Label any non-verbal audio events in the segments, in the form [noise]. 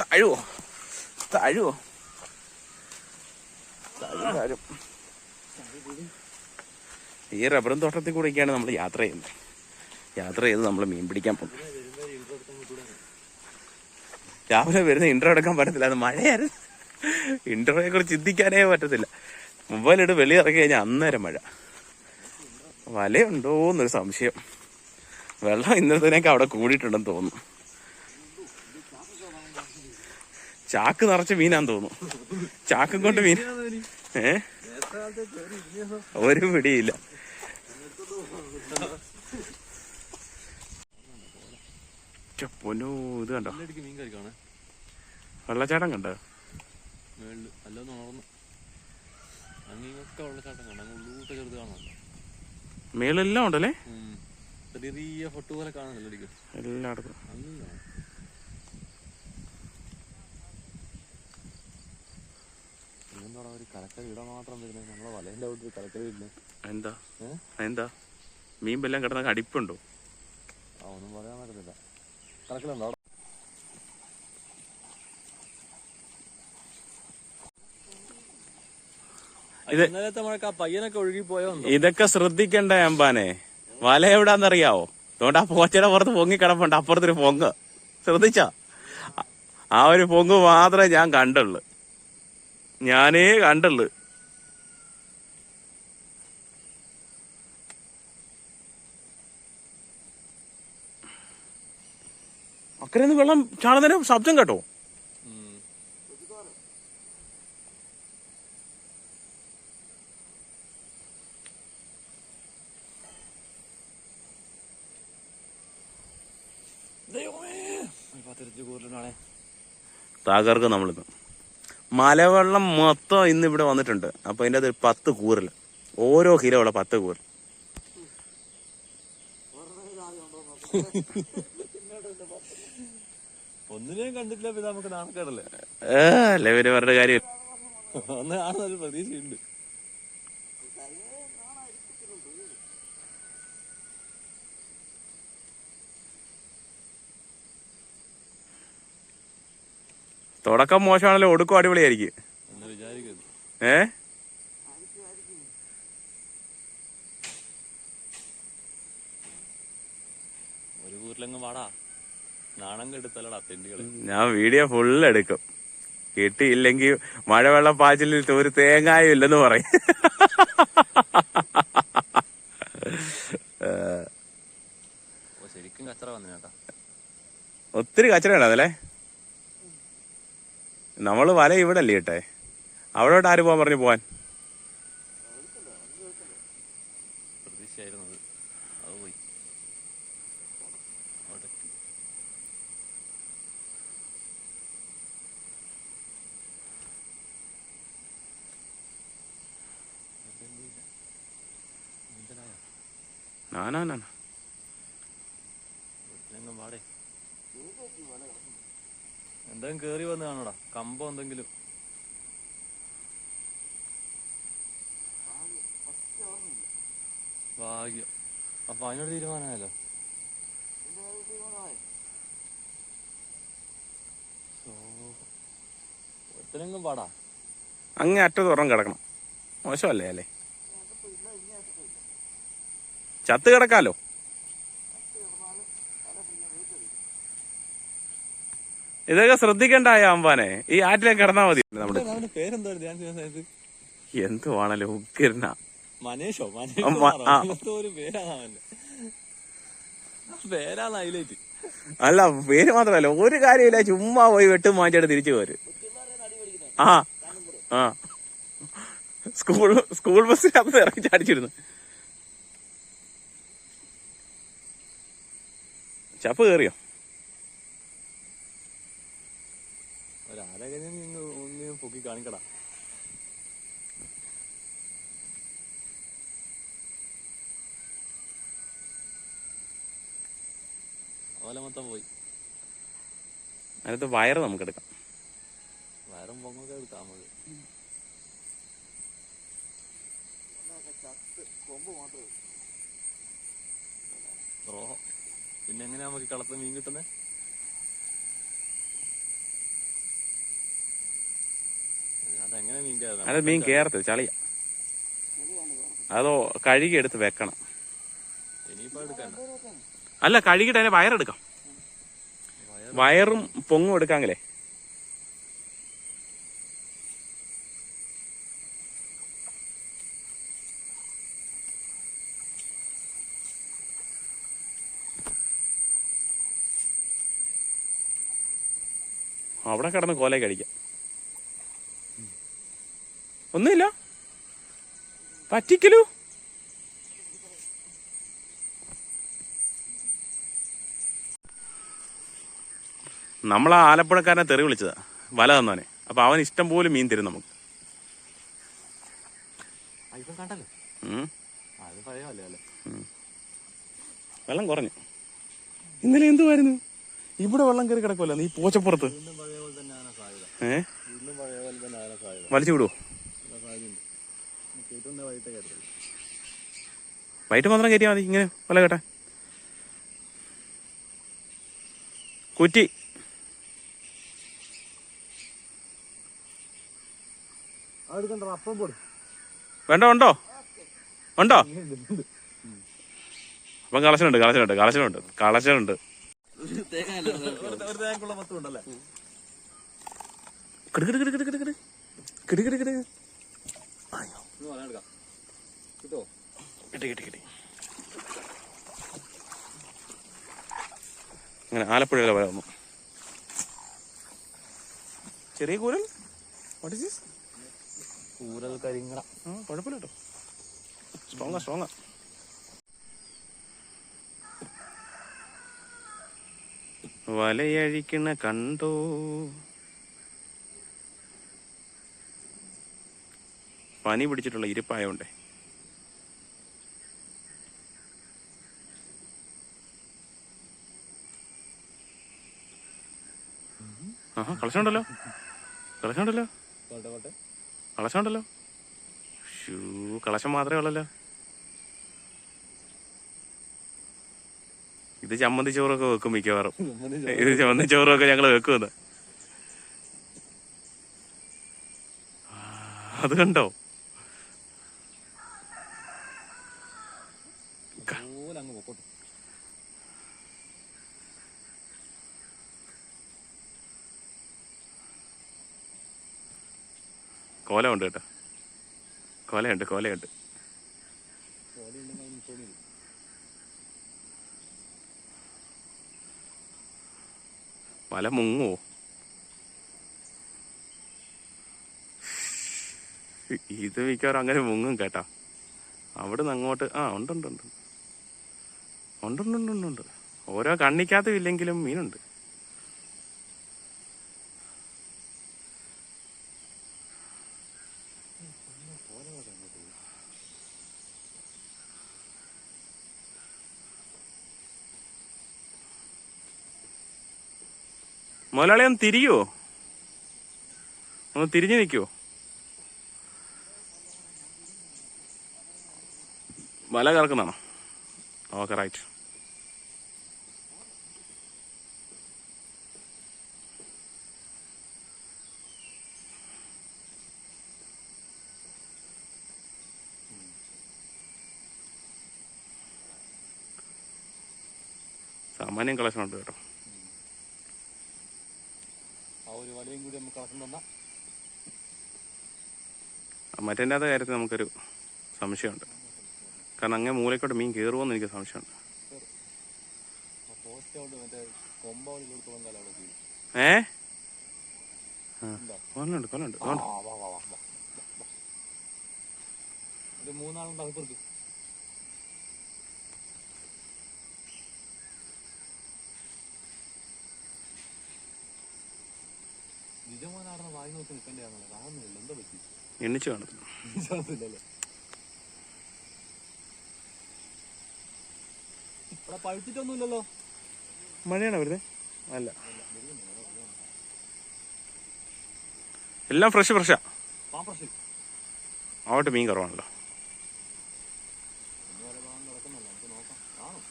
താഴുവോ? താഴുവോ? താഴും താഴും. ഈ റബ്ബറും തോട്ടത്തിൽ കൂടെയൊക്കെയാണ് നമ്മൾ യാത്ര ചെയ്യുന്നത്. യാത്ര ചെയ്ത് നമ്മൾ മീൻ പിടിക്കാൻ പോകും രാവിലെ വരുന്ന ഇൻട്രോ എടുക്കാൻ പറ്റത്തില്ല. അത് മഴയായിരുന്നു. ഇൻട്രോയെ കുറിച്ച് ചിന്തിക്കാനേ പറ്റത്തില്ല. മൊബൈലിട്ട് വെളി വെളിയിറക്കി കഴിഞ്ഞാൽ അന്നേരം മഴ. വലയുണ്ടോ എന്നൊരു സംശയം. വെള്ളം ഇന്നലത്തേനൊക്കെ അവിടെ കൂടിയിട്ടുണ്ടെന്ന് തോന്നുന്നു. ചാക്ക് നിറച്ച് മീനാന്ന് തോന്നുന്നു. ചാക്കും കൊണ്ട് മീൻ ഏ? ഒരു പിടിയില്ല. പൊന്നോ ഇത് കണ്ടോ? വെള്ളച്ചാട്ടം കണ്ടോ? മേളെല്ലാം ഉണ്ടല്ലേ? ചെറിയ ഫോട്ടോ പോലെ എല്ലായിടത്തും അങ്ങനെ കാണാം എന്താടാ ഒരു കലക്കൽ മാത്രം വരുന്നത് നമ്മളെ വലേന്റെ അവിടെ ഒരു കലക്കൽ വരുന്നത് എന്താ എന്താ മീൻ വല്ലതും കിടന്ന അടിപ്പുണ്ടോ? ആ ഒന്നും പറയാൻ പറ്റത്തില്ല. കലക്കലുണ്ടോ അവിടെ? ഇത് ഇന്നലത്തെ മഴക്ക് ആ പയ്യനൊക്കെ ഒഴുകി പോയോ ഇതൊക്കെ ശ്രദ്ധിക്കണ്ട അമ്പാനെ. വല എവിടാന്നറിയാവോ അതുകൊണ്ട് ആ പോച്ചയുടെ പുറത്ത് പൊങ്ങി കിടപ്പുണ്ട്. അപ്പുറത്തൊരു പൊങ്ങ്. ശ്രദ്ധിച്ചാ? ആ ഒരു പൊങ്ങ് മാത്രമേ ഞാൻ കണ്ടുള്ളു. ഞാനേ കണ്ടുള്ളു. അക്കരെ വെള്ളം ചാടുന്നതിന് ശബ്ദം കേട്ടോ. താകർക്ക് നമ്മളിപ്പം. മലവെള്ളം മൊത്തം ഇന്ന് ഇവിടെ വന്നിട്ടുണ്ട്. അപ്പൊ അതിന്റെ അത് പത്ത് കൂറൽ ഓരോ കിലോ ഉള്ള പത്ത് കൂറൽ ഒന്നിനെയും കണ്ടിട്ടില്ല പിന്നെ നമുക്ക് നാണക്കേടല്ലേ? ഏ അല്ലെ പിന്നെ പറഞ്ഞ കാര്യം? ഒന്ന് കാണുന്നൊരു പ്രതീക്ഷയുണ്ട്. തുടക്കം മോശമാണല്ലോ ഒടുക്കം അടിപൊളിയായിരിക്കും. ഏ? ഞാൻ വീഡിയോ ഫുൾ എടുക്കും. കിട്ടിയില്ലെങ്കിൽ മഴവെള്ളം പാച്ചിലിൽ ഒരു തേങ്ങായും ഇല്ലെന്ന് പറയും. ശരിക്കും കച്ചറ വന്നു കേട്ടാ ഒത്തിരി കച്ചറയാണ് അതല്ലേ നമ്മൾ വല ഇവിടെ അല്ലേ ഇട്ടെ? അവിടോട്ട് ആര് പോവാൻ പറഞ്ഞു പോവാൻ? നാനാ നാ പാടേ എന്തെങ്കിലും കേറി വന്ന് കാണോടാ കമ്പോ എന്തെങ്കിലും. ഭാഗ്യം. അപ്പൊ അതിനോട് തീരുമാനമായല്ലോ? ഒത്തിനെങ്കും പാടാ. അങ്ങേ അറ്റത്ത് ഉറം കിടക്കണം. മോശമല്ലേ അല്ലേ? ചത്ത് കിടക്കാലോ? ഇതൊക്കെ ശ്രദ്ധിക്കണ്ടായ അമ്പാനെ ഈ ആറ്റിലേക്ക് കിടന്നാ മതി. നമ്മുടെ എന്തുവാണല്ലോ ഉക്കിരണ മനേഷോ? പേരാണ് ഹൈലൈറ്റ്. അല്ല പേര് മാത്രമല്ല ഒരു കാര്യമില്ല ചുമ്മാ പോയി വെട്ടും മാറ്റി തിരിച്ചു പോര്. ആ ആ. സ്കൂൾ സ്കൂൾ ബസ്സിനകത്ത് ഇറങ്ങി ചാടിച്ചിരുന്നു. ചപ്പ് കയറിയോ? ഒരാരകനെ നിന്ന് ഒന്ന് പൊക്കി കാണിക്കടാ. അതുപോലെ മൊത്തം പോയി. അതിനകത്ത് വയറ് നമുക്ക് എടുക്കാം. വയറും പൊങ്ങൊക്കെ എടുക്കാം നമുക്ക്. പിന്നെ എങ്ങനെയാ നമുക്ക് കളത്ത് മീൻ കിട്ടുന്നത് അത് മീൻ കേറത്തില്ല ചളിയ. അതോ കഴുകി എടുത്ത് വെക്കണം അല്ല കഴുകിട്ട് അതിനെ വയറെടുക്കാം. വയറും പൊങ്ങും എടുക്കാങ്കിലേ അവിടെ കിടന്ന് കോലേ കഴിക്കാം. ഒന്നുമില്ല. പറ്റിക്കലു. നമ്മൾ ആ ആലപ്പുഴക്കാരനെ തെറി വിളിച്ചതാ. വല തന്നവനെ. അപ്പൊ അവൻ ഇഷ്ടം പോലെ മീൻ തരും നമുക്ക്. വെള്ളം കുറഞ്ഞു. ഇന്നലെ എന്തുവായിരുന്നു? ഇവിടെ വെള്ളം കയറി കിടക്കുമല്ലോ നീ പോച്ചപ്പുറത്ത്. ഏ? വലിച്ചു വിടുവോ? വൈകിട്ടേ മാത്രം കയറ്റിയാൽ മതി ഇങ്ങനെ വല കേട്ടാ. കുറ്റി. വേണ്ട ഉണ്ടോ? ഉണ്ടോ? അപ്പം കളശനുണ്ട് കളശനുണ്ട് കളശനുണ്ട് കളശനുണ്ട്. ഒരു തേക്കുള്ള മൊത്തം ഉണ്ടല്ലേ കിട് കിട് കിട് കിട് കിട് കിട്. കിട് കിട് കിട്. ഇത് പറയാൻ എടുക്കാം കിട്ടോ കിട്ടി കിട്ടി കിട്ടി. അങ്ങനെ ആലപ്പുഴയിലെ വല വന്നു. ചെറിയ കൂരൽ? വാട്ട് ഇസ് ദിസ് കൂരൽ കരിങ്ങട. കുഴപ്പമില്ല കേട്ടോ. സ്ട്രോങ്ങാ സ്ട്രോങ്ങാ വലയഴിക്കണ കണ്ടോ? പനി പിടിച്ചിട്ടുള്ള ഇരിപ്പായോണ്ടേ. കളിച്ചോണ്ടല്ലോ കോട്ടെ കളശമുണ്ടല്ലോ ഷൂ കളശം മാത്രമേ ഉള്ളല്ലോ. ഇത് ചമ്മന്തി ചോറൊക്കെ വെക്കും മിക്കവാറും. [laughs] ഇത് ചമ്മന്തി ചോറൊക്കെ ഞങ്ങൾ വെക്കുമെന്ന്. അത് കണ്ടോ പോലെ അങ്ങ് പൊക്കോട്ടെ കോല ഉണ്ട് കേട്ടോ കൊലയുണ്ട് കൊലയുണ്ട്. വല മുങ്ങുവോ? ഇത് മിക്കവാറും അങ്ങനെ മുങ്ങും കേട്ടാ. അവിടുന്ന് അങ്ങോട്ട് ആ ഉണ്ടുണ്ടുണ്ട് ഉണ്ടുണ്ടുണ്ടുണ്ടുണ്ട് ഉണ്ടുണ്ട് ഉണ്ട് ഉണ്ട്. ഓരോ കണ്ണിക്കകത്തും ഇല്ലെങ്കിലും മീനുണ്ട്. മുതലാളി ഒന്ന് തിരിയോ? ഒന്ന് തിരിഞ്ഞു നിൽക്കുവോ വല കറക്കുന്നതാണോ? Okay right. സാമാന്യം കളക്ഷനുണ്ട് കേട്ടോ. ആ ഒരു വലയും കൂടി നമുക്ക് കളക്കം തന്നാ. മറ്റേന്റെ കാര്യത്തിൽ നമുക്കൊരു സംശയമുണ്ട്. കാരണം അങ്ങനെ മൂലക്കോട്ട് മീൻ കയറുമോന്ന് എനിക്ക് സംശയമുണ്ട്. ആ കൊല്ലുണ്ട് കൊല്ലുണ്ട് മൂന്നാളുണ്ട് അത് കൊടുത്തോളം കാലം അവിടെ ചെയ്യും ഏ ഉണ്ടോ? കൊല്ലുണ്ട് കൊല്ലുണ്ട് ആ, വാ, വാ, വാ, വാ, വാ. ഒരു മൂന്നാളുണ്ട് അകത്തേക്ക് നിജമാനാടുന്ന വായി നോക്കി നിൽക്കേണ്ടതാണല്ലോ കാണുന്നില്ല എന്താ പറ്റി? എണ്ണിച്ചു കാണത്തില്ല ഇവിടെ പഴുത്തിട്ടൊന്നുമില്ലല്ലോ. മഴയാണോ വരുന്നത് അല്ല. എല്ലാം ഫ്രഷ് ഫ്രഷാ. ആവട്ടെ മീൻ കുറവാണല്ലോ ഇന്ന് വരെ ഭാഗം കിടക്കുന്നല്ലോ നമുക്ക് നോക്കാം കാണും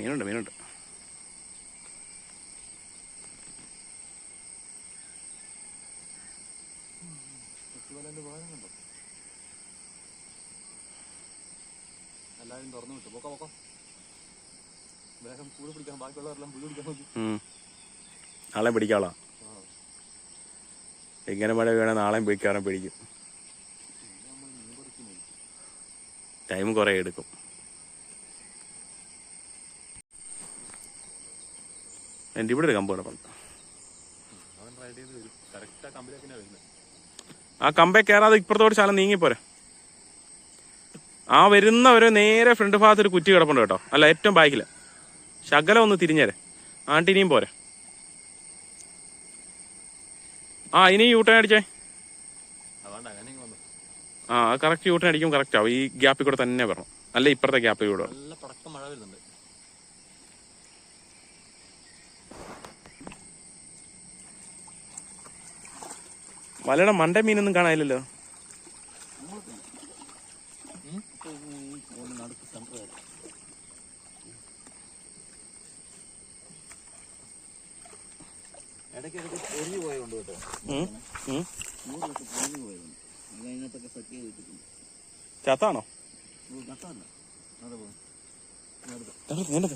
മീനുണ്ട് മീനുണ്ട്. എല്ലാവരും തുറന്നു വിട്ടു. പോക്കോ പോക്കോ. വേഗം കൂടെ പിടിക്കാൻ ബാക്കിയുള്ളവരെല്ലാം പുഴു പിടിക്കാൻ നോക്കി. നാളെ പിടിക്കാളാ. എങ്ങനെ മഴ വീണ നാളെയും പിടിക്കാറും പിടിക്കും. ടൈം കുറേ എടുക്കും. എന്റെ ഇവിടെ ഒരു കമ്പ് കിടപ്പുണ്ട്. ആ കമ്പേ കയറാതെ ഇപ്പുറത്തോട് ശാലം നീങ്ങിപ്പോരെ ആ വരുന്നവരെ നേരെ ഫ്രണ്ട് ഭാഗത്ത് ഒരു കുറ്റി കിടപ്പുണ്ട് കേട്ടോ. അല്ല ഏറ്റവും ബാക്കിൽ. ശകലം ഒന്ന് തിരിഞ്ഞേരെ. ആണ്ടിനിയും പോരെ. ആ ഇനി യൂട്ടേൺ അടിച്ചേ. ആ കറക്റ്റ് യൂട്ടേൺ അടിക്കും കറക്റ്റ് ആവും. ഈ ഗ്യാപ്പിൽ കൂടെ തന്നെ വരണം. അല്ല ഇപ്പുറത്തെ ഗ്യാപ്പിൽ കൂടെ വരണം. നല്ല പടക്കം മഴ വരുന്നുണ്ട് വലയുടെ മണ്ട മീനൊന്നും കാണാനില്ലല്ലോ. ചത്താണോ? പോയുണ്ട്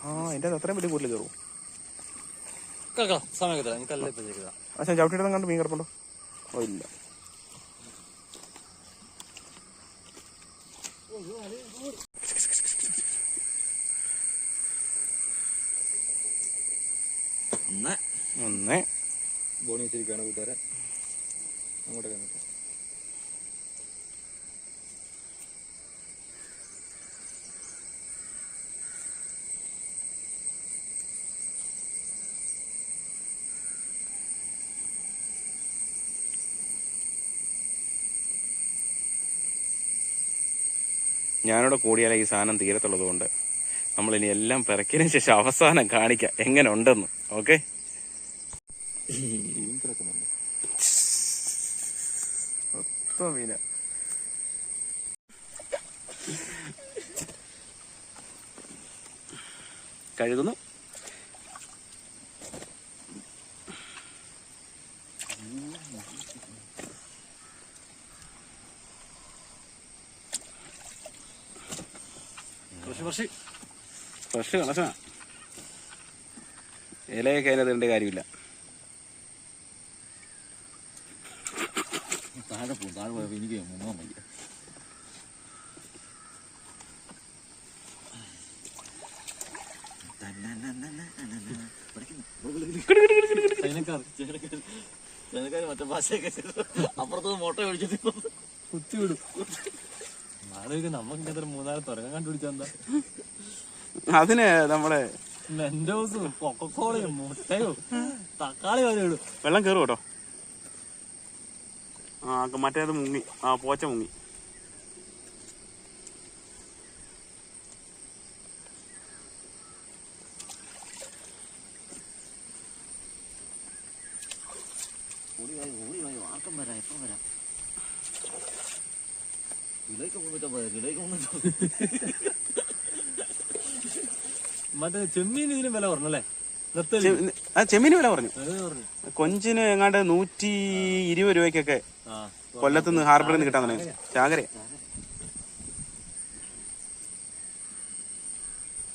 ആ എന്റെ അത് അത്രയും വലിയ കൂടുതൽ കയറും കേൾക്കാം സമയം കിട്ടാം എനിക്കല്ല ഇപ്പൊ ചെയ്താ അച്ഛൻ ചവിട്ടിയിടം കണ്ട് മീൻ കിടപ്പുണ്ടോ? ഓ ഇല്ല. ഒന്ന്. ഒന്ന്. ബോണി വെച്ചിരിക്കുകയാണ് കൂട്ടുകാരെ. അങ്ങോട്ടൊക്കെ നിൽക്കാം ഞാനിവിടെ കൂടിയാലേ ഈ സാധനം തീരത്തുള്ളത് കൊണ്ട് നമ്മളിനി എല്ലാം പിറക്കിയതിന് ശേഷം അവസാനം കാണിക്കാം എങ്ങനെ ഉണ്ടെന്ന് ഓക്കെ കഴുകുന്നു. കുറച്ച് ഫ്രഷ് കളസാ ഇലയൊക്കെ അതിനകത്ത് കാര്യമില്ല. താഴെ പോകും താഴെ പോയപ്പോൾ എനിക്ക് മുങ്ങാൻ വയ്യ. മറ്റേ ഭാഷയൊക്കെ അപ്പുറത്തുനിന്ന് മുട്ട വിളിച്ചിട്ട് കുത്തി വിടും ആലോചിക്കും നമുക്ക് ഇങ്ങനത്തെ മൂന്നാൽ കണ്ടുപിടിച്ചാ അതിന് നമ്മളെ കൊക്കക്കോളയും മുട്ടയും തക്കാളി വരെ ഇടും. വെള്ളം കയറും കേട്ടോ. ആ മറ്റേത് മുങ്ങി. ആ പോച്ച മുങ്ങി. ഓടി വായി ഓടി വായി ആർക്കം വരാം എപ്പം വരാം കിലോയ്ക്ക് മുന്നൂറ്റാ പോയത് കിലോയ്ക്ക് മുന്നൂറ്റാ മറ്റേ ചെമ്മീൻ ഇതിനും വില പറഞ്ഞല്ലേ ആ ചെമ്മീന് വില പറഞ്ഞു പറഞ്ഞു കൊഞ്ചിന് എങ്ങാണ്ട് നൂറ്റി ഇരുപത് രൂപയ്ക്കൊക്കെ ആ കൊല്ലത്തുനിന്ന് ഹാർബറിൽ നിന്ന് കിട്ടാൻ തുടങ്ങി. ചാകര.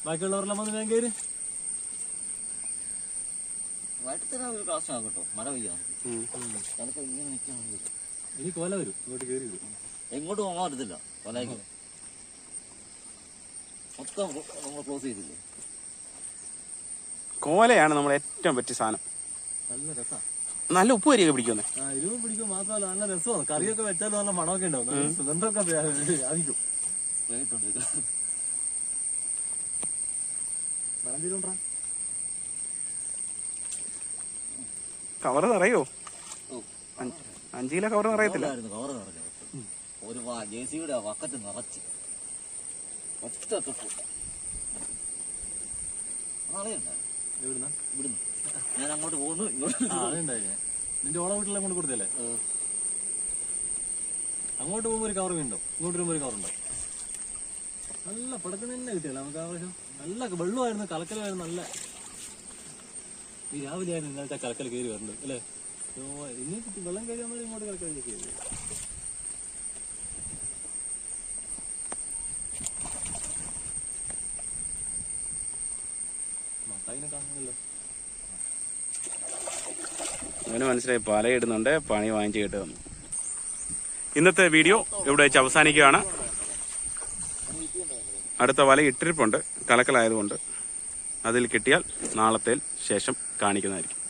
ബാക്കിയുള്ളവരെല്ലാം വന്ന് വേഗം കയറി. വയറ്റത്തിന് ഒരു ക്ലാസ് കേട്ടോ മഴ പെയ്യാം. ചിലപ്പോൾ ഇങ്ങനെ നിൽക്കാൻ ഇനി കൊല വരും. ഇങ്ങോട്ട് കയറി വരും. എങ്ങോട്ടും പോകാൻ പറ്റത്തില്ല. കൊലയ്ക്ക്. മൊത്തം നമ്മൾ ക്ലോസ് ചെയ്തില്ലേ? കോലയാണ് നമ്മുടെ ഏറ്റവും പറ്റിയ സാധനം. നല്ല രസാ. നല്ല ഉപ്പ് വരികയൊക്കെ പിടിക്കുന്നേ ഇരുവും പിടിക്കും മാത്രമല്ല നല്ല രസമാണ്. കറിയൊക്കെ വെച്ചാലും നല്ല മണമൊക്കെ ഉണ്ടാവും. സുഗന്ധമൊക്കെ വ്യാപിക്കും. കവറ് നിറയോ? അഞ്ചിലെ അഞ്ച് കിലോ കവറ് നിറയത്തില്ല. കവറ് നിറഞ്ഞു. ഒരു ജെ സിയുടെ വക്കറ്റ് നിറച്ച് ഒറ്റ തൊട്ട് ഇവിടുന്ന് ഞാൻ അങ്ങോട്ട് പോകുന്നു. ഇങ്ങോട്ട് നിന്റെ ഓള വീട്ടിലെ അങ്ങോട്ട് കൊടുത്തല്ലേ അങ്ങോട്ട് പോകുമ്പോൾ ഒരു കവർ വീണ്ടോ ഇങ്ങോട്ട് വരുമ്പോൾ ഒരു കവർ ഉണ്ടോ? നല്ല പടക്കുന്ന തന്നെ കിട്ടിയല്ല നമുക്ക് ആവശ്യം നല്ല വെള്ളമായിരുന്നു കലക്കലായിരുന്നു നല്ല. ഈ രാവിലെ ആയിരുന്നു ഇന്നലത്തെ കലക്കൽ കയറി വരണ്ടത് അല്ലേ? ഇനി വെള്ളം കയറി വന്നാലും ഇങ്ങോട്ട് കലക്കൽ കയറി അവന് മനസ്സിലായി. പാലയിടുന്നുണ്ട് പണി വാങ്ങിച്ചു കേട്ട് വന്നു. ഇന്നത്തെ വീഡിയോ ഇവിടെ വെച്ച് അവസാനിക്കുകയാണ്. അടുത്ത വല ഇട്ടിരിപ്പുണ്ട്. കലക്കലായതുകൊണ്ട് അതിൽ കിട്ടിയാൽ നാളത്തെ ശേഷം കാണിക്കുന്നതായിരിക്കും.